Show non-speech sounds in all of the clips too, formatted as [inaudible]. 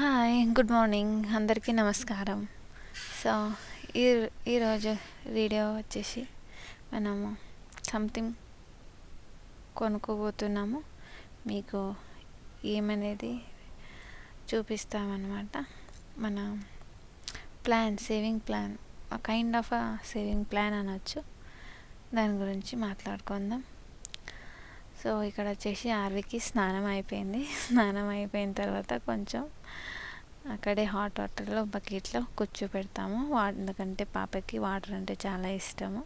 Hi good morning అందరికీ నమస్కారం. So ఈ ఈరోజు వీడియో వచ్చేసి మనము సంథింగ్ కొనుక్కోబోతున్నాము. మీకు ఏమనేది చూపిస్తామన్నమాట. మన plan saving plan kind of saving plan అనొచ్చు. దాని గురించి మాట్లాడుకుందాం. సో ఇక్కడ వచ్చేసి ఆర్వికి స్నానం అయిపోయింది. స్నానం అయిపోయిన తర్వాత కొంచెం అక్కడే హాట్ వాటర్లో బకెట్లో కూర్చోపెడతాము. వా ఎందుకంటే పాపకి వాటర్ అంటే చాలా ఇష్టము.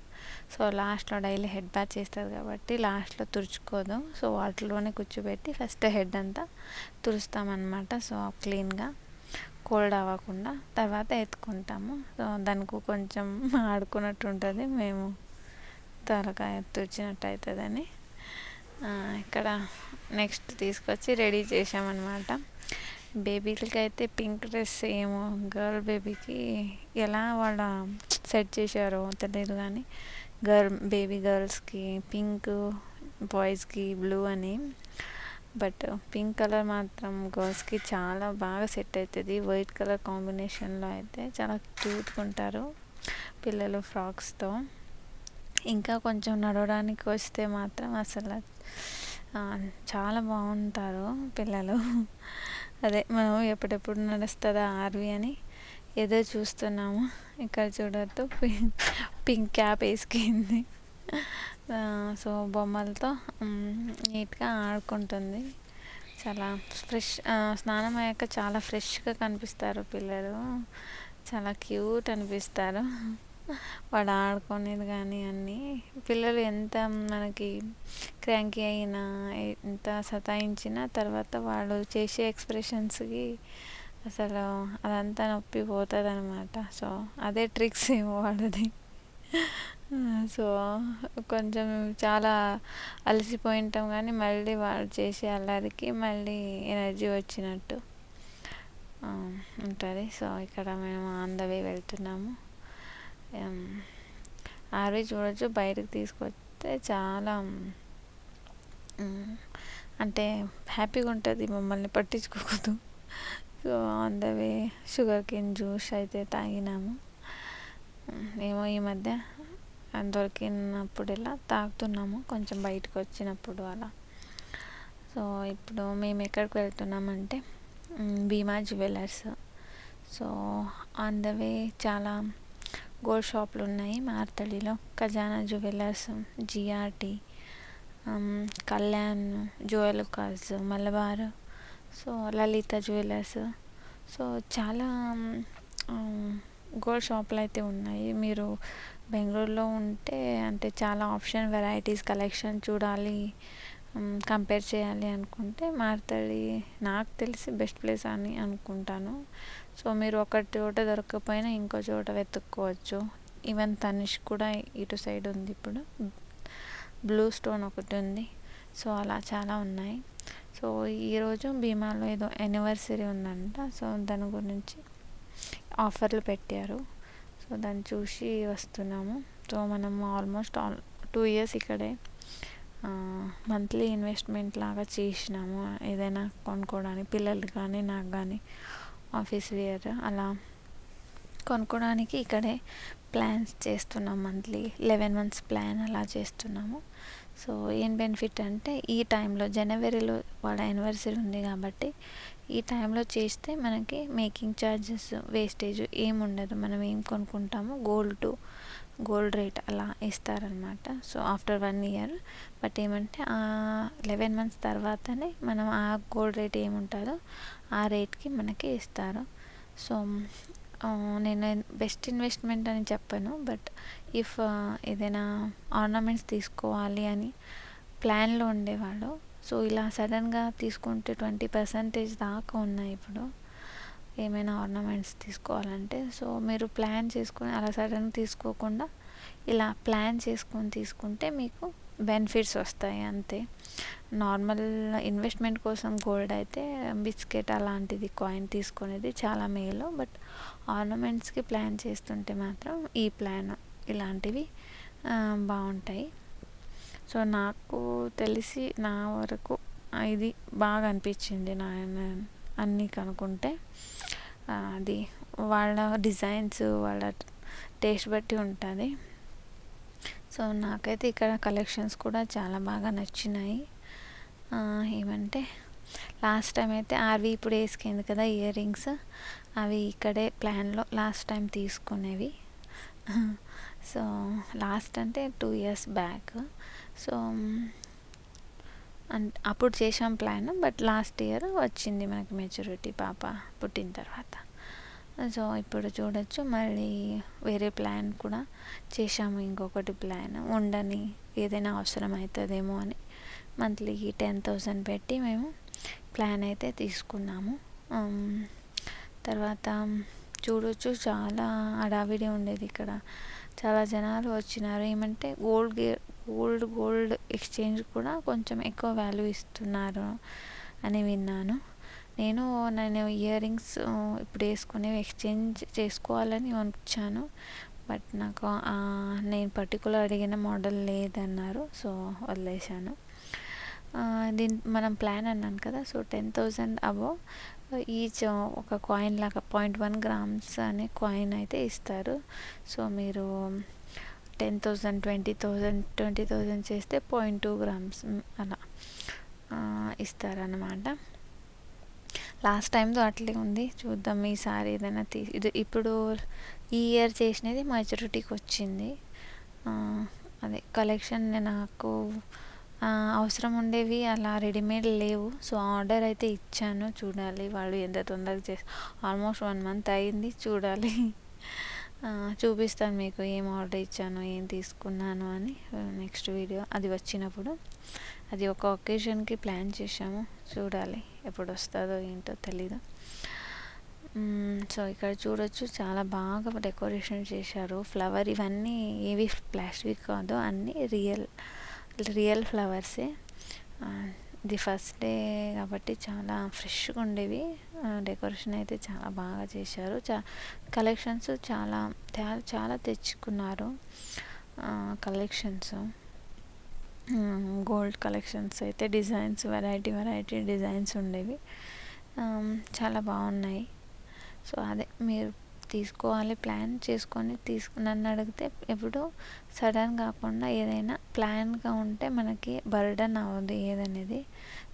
సో లాస్ట్లో డైలీ హెడ్ బాత్ చేస్తుంది కాబట్టి లాస్ట్లో తుడుచుకోదు. సో వాటర్లోనే కూర్చోబెట్టి ఫస్ట్ హెడ్ అంతా తుడుస్తామన్నమాట. సో క్లీన్గా కోల్డ్ అవ్వకుండా తర్వాత ఎత్తుకుంటాము. సో దానికి కొంచెం [laughs] ఆడుకున్నట్టు ఉంటుంది. మేము త్వరగా తుడిచినట్టు అవుతుందని. ఇక్కడ నెక్స్ట్ తీసుకొచ్చి రెడీ చేసామన్నమాట బేబీలకి అయితే పింక్ డ్రెస్ ఏమో గర్ల్ బేబీకి ఎలా వాళ్ళ సెట్ చేశారో తెలియదు కానీ గర్ల్ బేబీ గర్ల్స్కి పింక్ బాయ్స్కి బ్లూ అని. బట్ పింక్ కలర్ మాత్రం గర్ల్స్కి చాలా బాగా సెట్ అవుతుంది వైట్ కలర్ కాంబినేషన్లో అయితే చాలా క్యూట్గా ఉంటారు పిల్లలు ఫ్రాక్స్తో ఇంకా కొంచెం నడవడానికి వస్తే మాత్రం అసలు చాలా బాగుంటారు పిల్లలు. అదే మనం ఎప్పుడెప్పుడు నడుస్తుందా ఆర్వి అని ఏదో చూస్తున్నాము. ఇక్కడ చూడద్దు పింక్ క్యాప్ వేసుకుంది. సో బొమ్మలతో నీట్గా ఆడుకుంటుంది. చాలా ఫ్రెష్ స్నానం అయ్యాక చాలా ఫ్రెష్గా కనిపిస్తారు పిల్లలు. చాలా క్యూట్ అనిపిస్తారు. వాడు ఆడుకునేది కానీ అన్నీ. పిల్లలు ఎంత మనకి క్రాంకీ అయినా ఎంత సతాయించినా తర్వాత వాళ్ళు చేసే ఎక్స్ప్రెషన్స్కి అసలు అదంతా నొప్పి పోతుంది అనమాట సో అదే ట్రిక్స్ ఏమో వాడది. సో కొంచెం చాలా అలసిపోయి ఉంటాం కానీ మళ్ళీ వాడు చేసే అల్లరికి మళ్ళీ ఎనర్జీ వచ్చినట్టు ఉంటుంది. సో ఇక్కడ మేము ఆన్ ద వే వెళ్తున్నాము. ఆర్వి చూడొచ్చు బయటకు తీసుకొస్తే చాలా అంటే హ్యాపీగా ఉంటుంది మమ్మల్ని పట్టించుకోకూడదు. So on the way sugar cane juice అయితే తాగినాము. ఏమో ఈ మధ్య దొరికినప్పుడు ఇలా తాగుతున్నాము కొంచెం బయటకు వచ్చినప్పుడు అలా. సో ఇప్పుడు మేము ఎక్కడికి వెళ్తున్నామంటే Bhima jewellers. So on the way చాలా గోల్డ్ షాపులు ఉన్నాయి మార్తడిలో Khazana jewellers GRT Kalyan jewellers Malabar so Lalitha jewellers. So చాలా గోల్డ్ షాపులు అయితే ఉన్నాయి. మీరు బెంగళూరులో ఉంటే అంటే చాలా ఆప్షన్ వెరైటీస్ కలెక్షన్ చూడాలి కంపేర్ చేయాలి అనుకుంటే మార్తడి నాకు తెలిసి బెస్ట్ ప్లేస్ అని అనుకుంటాను. సో మీరు ఒక చోట దొరకకపోయినా ఇంకో చోట వెతుక్కోవచ్చు. ఈవెన్ తనిష్ కూడా ఇటు సైడ్ ఉంది ఇప్పుడు. బ్లూ స్టోన్ ఒకటి ఉంది. సో అలా చాలా ఉన్నాయి. సో ఈరోజు భీమాలో ఏదో యానివర్సరీ ఉందంట. సో దాని గురించి ఆఫర్లు పెట్టారు. సో దాన్ని చూసి వస్తున్నాము. సో మనం ఆల్మోస్ట్ ఆల్ టూ ఇయర్స్ ఇక్కడే మంత్లీ ఇన్వెస్ట్మెంట్ లాగా చేసినాము. ఏదైనా కొనుక్కోవడానికి పిల్లలు కానీ నాకు కానీ ఆఫీస్ వేర్ అలా కొనుక్కోవడానికి ఇక్కడే ప్లాన్స్ చేస్తున్నాం మంత్లీ. లెవెన్ మంత్స్ ప్లాన్ అలా చేస్తున్నాము. సో ఏం బెనిఫిట్ అంటే ఈ టైంలో జనవరిలో వాళ్ళ యానివర్సరీ ఉంది కాబట్టి ఈ టైంలో చేస్తే మనకి మేకింగ్ ఛార్జెస్ వేస్టేజ్ ఏం ఉండదు. మనం ఏం కొనుక్కుంటామో గోల్డ్ గోల్డ్ రేట్ అలా ఇస్తారనమాట so after one year. But ఏమంటే ఆ లెవెన్ మంత్స్ తర్వాతనే మనం ఆ గోల్డ్ రేట్ ఏముంటుందో ఆ రేట్కి మనకి ఇస్తారు. సో నేను బెస్ట్ ఇన్వెస్ట్మెంట్ అని చెప్పను. బట్ ఇఫ్ ఏదైనా ఆర్నమెంట్స్ తీసుకోవాలి అని ప్లాన్లో ఉండేవాళ్ళు. సో ఇలా సడన్గా తీసుకుంటే ట్వంటీ పర్సెంటేజ్ దాకా ఉన్నాయి ఇప్పుడు. ఏమైనా ఆర్నమెంట్స్ తీసుకోవాలంటే సో మీరు ప్లాన్ చేసుకుని అలా సడన్గా తీసుకోకుండా ఇలా ప్లాన్ చేసుకొని తీసుకుంటే మీకు బెనిఫిట్స్ వస్తాయి అంతే. నార్మల్ ఇన్వెస్ట్మెంట్ కోసం గోల్డ్ అయితే బిస్కెట్ అలాంటిది కాయిన్ తీసుకునేది చాలా మేలు బట్ ఆర్నమెంట్స్కి ప్లాన్ చేస్తుంటే మాత్రం ఈ ప్లాన్ ఇలాంటివి బాగుంటాయి. సో నాకు తెలిసి నా వరకు ఇది బాగా అనిపించింది నా అన్నీ కనుక్కుంటే. అది వాళ్ళ డిజైన్స్ వాళ్ళ టేస్ట్ బట్టి ఉంటుంది. సో నాకైతే ఇక్కడ కలెక్షన్స్ కూడా చాలా బాగా నచ్చినాయి. ఏమంటే లాస్ట్ టైం అయితే ఆర్వి ఇప్పుడు వేసుకుంది కదా ఇయర్ రింగ్స్ అవి ఇక్కడే ప్లాన్లో లాస్ట్ టైం తీసుకునేవి. సో లాస్ట్ అంటే two years back. So and అప్పుడు చేసాం ప్లాన్ బట్ లాస్ట్ ఇయర్ వచ్చింది మనకి మెచ్యూరిటీ పాప పుట్టిన తర్వాత. సో ఇప్పుడు చూడొచ్చు మళ్ళీ వేరే ప్లాన్ కూడా చేసాము ఇంకొకటి ప్లాన్. ఉండని ఏదైనా అవసరం అవుతుందేమో అని మంత్లీ టెన్ థౌజండ్ పెట్టి మేము ప్లాన్ అయితే తీసుకున్నాము. తర్వాత చూడొచ్చు చాలా అడావిడి ఉండేది ఇక్కడ. చాలా జనాలు వచ్చినారు. ఏమంటే గోల్డ్ ఓల్డ్ గోల్డ్ ఎక్స్చేంజ్ కూడా కొంచెం ఎక్కువ వాల్యూ ఇస్తున్నారు అని విన్నాను. నేను నేను ఇయర్ రింగ్స్ ఇప్పుడు వేసుకునేవి ఎక్స్చేంజ్ చేసుకోవాలని వచ్చాను. బట్ నాకు నేను పర్టికులర్ అడిగిన మోడల్ లేదన్నారు సో వదిలేశాను. దీని మనం ప్లాన్ అన్నాను కదా so ten thousand above each ఒక కాయిన్ లాగా పాయింట్ వన్ గ్రామ్స్ అనే కాయిన్ అయితే ఇస్తారు. సో మీరు ten thousand twenty thousand twenty thousand చేస్తే పాయింట్ టూ గ్రామ్స్ అలా ఇస్తారనమాట లాస్ట్ టైంతో అట్లే ఉంది చూద్దాం ఈసారి ఏదైనా తీ ఇది ఇప్పుడు ఈ ఇయర్ చేసినది మెచ్యూరిటీకి వచ్చింది. అదే కలెక్షన్ నాకు అవసరం ఉండేవి అలా రెడీమేడ్ లేవు. సో ఆర్డర్ అయితే ఇచ్చాను చూడాలి వాళ్ళు ఎంత తొందరగా చేసి ఆల్మోస్ట్ వన్ మంత్ అయింది చూడాలి. చూపిస్తాను మీకు ఏం ఆర్డర్ ఇచ్చాను ఏం తీసుకున్నాను అని నెక్స్ట్ వీడియో అది వచ్చినప్పుడు అది ఒక ఒకేషన్కి ప్లాన్ చేసాము చూడాలి ఎప్పుడు వస్తుందో ఏంటో తెలీదు. సో ఇక్కడ చూడొచ్చు చాలా బాగా డెకరేషన్ చేశారు. ఫ్లవర్ ఇవన్నీ ఏవి ప్లాస్టిక్ కాదు అన్నీ రియల్ రియల్ ఫ్లవర్సే ఇది ఫస్ట్ డే కాబట్టి చాలా ఫ్రెష్గా ఉండేవి. డెకరేషన్ అయితే చాలా బాగా చేశారు. చా కలెక్షన్స్ చాలా చాలా తెచ్చుకున్నారు. కలెక్షన్స్. గోల్డ్ కలెక్షన్స్ అయితే డిజైన్స్ వెరైటీ వెరైటీ డిజైన్స్ ఉండేవి. చాలా బాగున్నాయి. సో అదే మీరు తీసుకోవాలి ప్లాన్ చేసుకొని తీసుకు నన్ను అడిగితే ఎప్పుడు సడన్ కాకుండా ఏదైనా ప్లాన్గా ఉంటే మనకి బర్డన్ అవ్వదు ఏదనేది.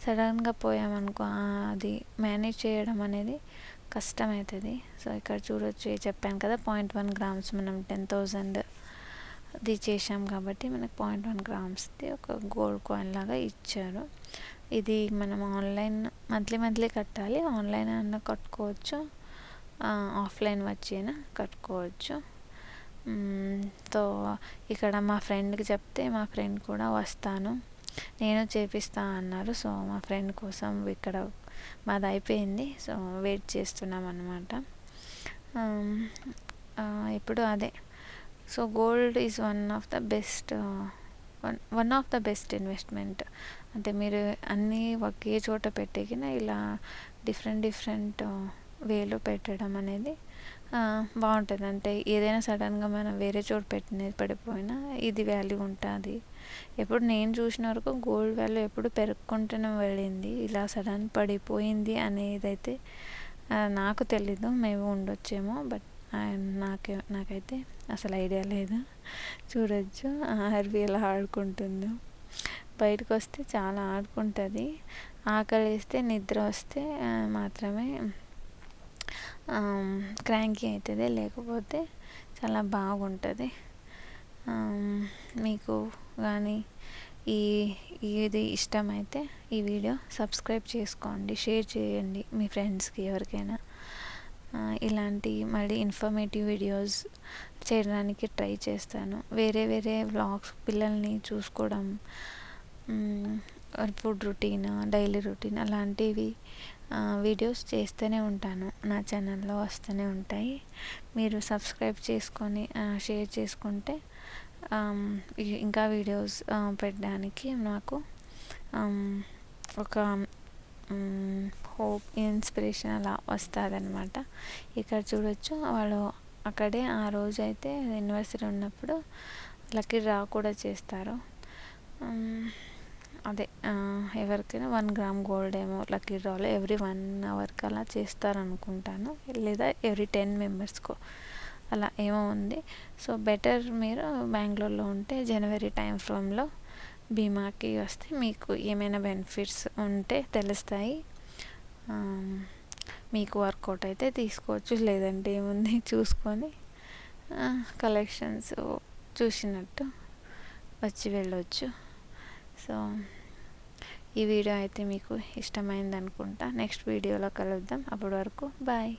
సడన్గా పోయామనుకో అది మేనేజ్ చేయడం అనేది కష్టమవుతుంది సో ఇక్కడ చూడొచ్చు చెప్పాను కదా పాయింట్ వన్ గ్రామ్స్ మనం టెన్ థౌజండ్ అది చేసాం కాబట్టి మనకు పాయింట్ వన్ గ్రామ్స్ది ఒక గోల్డ్ కాయిన్ లాగా ఇచ్చారు. ఇది మనం ఆన్లైన్ మంత్లీ మంత్లీ కట్టాలి. ఆన్లైన్ అన్న కట్టుకోవచ్చు. ఆఫ్లైన్ వచ్చినా? కట్టుకోవచ్చు. సో ఇక్కడ మా ఫ్రెండ్కి చెప్తే మా ఫ్రెండ్ కూడా వస్తాను. నేను చేపిస్తా అన్నారు. సో మా ఫ్రెండ్ కోసం ఇక్కడ మాది అయిపోయింది. సో వెయిట్ చేస్తున్నాం అనమాట ఇప్పుడు అదే. So gold is one of the best one one of the best investment. అంటే మీరు అన్నీ ఒకే చోట పెట్టేకిన ఇలా డిఫరెంట్ డిఫరెంట్ వేలో పెట్టడం అనేది బాగుంటుంది. అంటే ఏదైనా సడన్గా మనం వేరే చోటు పెట్టినది పడిపోయినా ఇది వాల్యూ ఉంటుంది. ఎప్పుడు నేను చూసిన వరకు గోల్డ్ వాల్యూ ఎప్పుడు పెరుగుకుంటూనే వెళ్ళింది. ఇలా సడన్ పడిపోయింది అనేది అయితే నాకు తెలీదు. మేము ఉండొచ్చేమో బట్ నాకే నాకైతే అసలు ఐడియా లేదు. చూడొచ్చు. ఆర్వి ఎలా ఆడుకుంటుందో. బయటకు వస్తే చాలా ఆడుకుంటుంది. ఆకలి వేస్తే నిద్ర వస్తే మాత్రమే క్రాంకీ అవుతుంది లేకపోతే చాలా బాగుంటుంది. మీకు కానీ ఈ ఇది ఇష్టమైతే ఈ వీడియో సబ్స్క్రైబ్ చేసుకోండి షేర్ చేయండి మీ ఫ్రెండ్స్కి ఎవరికైనా. ఇలాంటి మళ్ళీ ఇన్ఫర్మేటివ్ వీడియోస్ చేయడానికి ట్రై చేస్తాను. వేరే వేరే వ్లాగ్స్ పిల్లల్ని చూసుకోవడం ఫుడ్ రొటీన్ డైలీ రొటీన్ అలాంటివి వీడియోస్ చేస్తూనే ఉంటాను. నా ఛానల్లో వస్తూనే ఉంటాయి. మీరు సబ్స్క్రైబ్ చేసుకొని షేర్ చేసుకుంటే ఇంకా వీడియోస్ పెట్టడానికి నాకు ఒక హోప్ ఇన్స్పిరేషన్ అలా వస్తుంది అనమాట ఇక్కడ చూడొచ్చు. వాళ్ళు అక్కడే ఆ రోజు అయితే యూనివర్సిటీ ఉన్నప్పుడు లక్కీ డ్రా కూడా చేస్తారు. అదే ఎవరికైనా వన్ గ్రామ్ గోల్డ్ ఏమో లక్కీ డ్రాలో ఎవ్రీ వన్ అవర్కి అలా చేస్తారనుకుంటాను. లేదా ఎవ్రీ టెన్ మెంబర్స్కో అలా ఏమో ఉంది. సో బెటర్ మీరు బెంగళూరులో ఉంటే జనవరి టైం ఫ్రేమ్లో బీమాకి వస్తే మీకు ఏమైనా బెనిఫిట్స్ ఉంటే తెలుస్తాయి. మీకు వర్కౌట్ అయితే తీసుకోవచ్చు. లేదంటే ఏముంది [laughs] చూసుకొని కలెక్షన్స్ చూసినట్టు వచ్చి వెళ్ళొచ్చు. సో ఈ వీడియో అయితే మీకు ఇష్టమైంది అనుకుంటా నెక్స్ట్ వీడియోలో కలుద్దాం. అప్పటి వరకు బాయ్.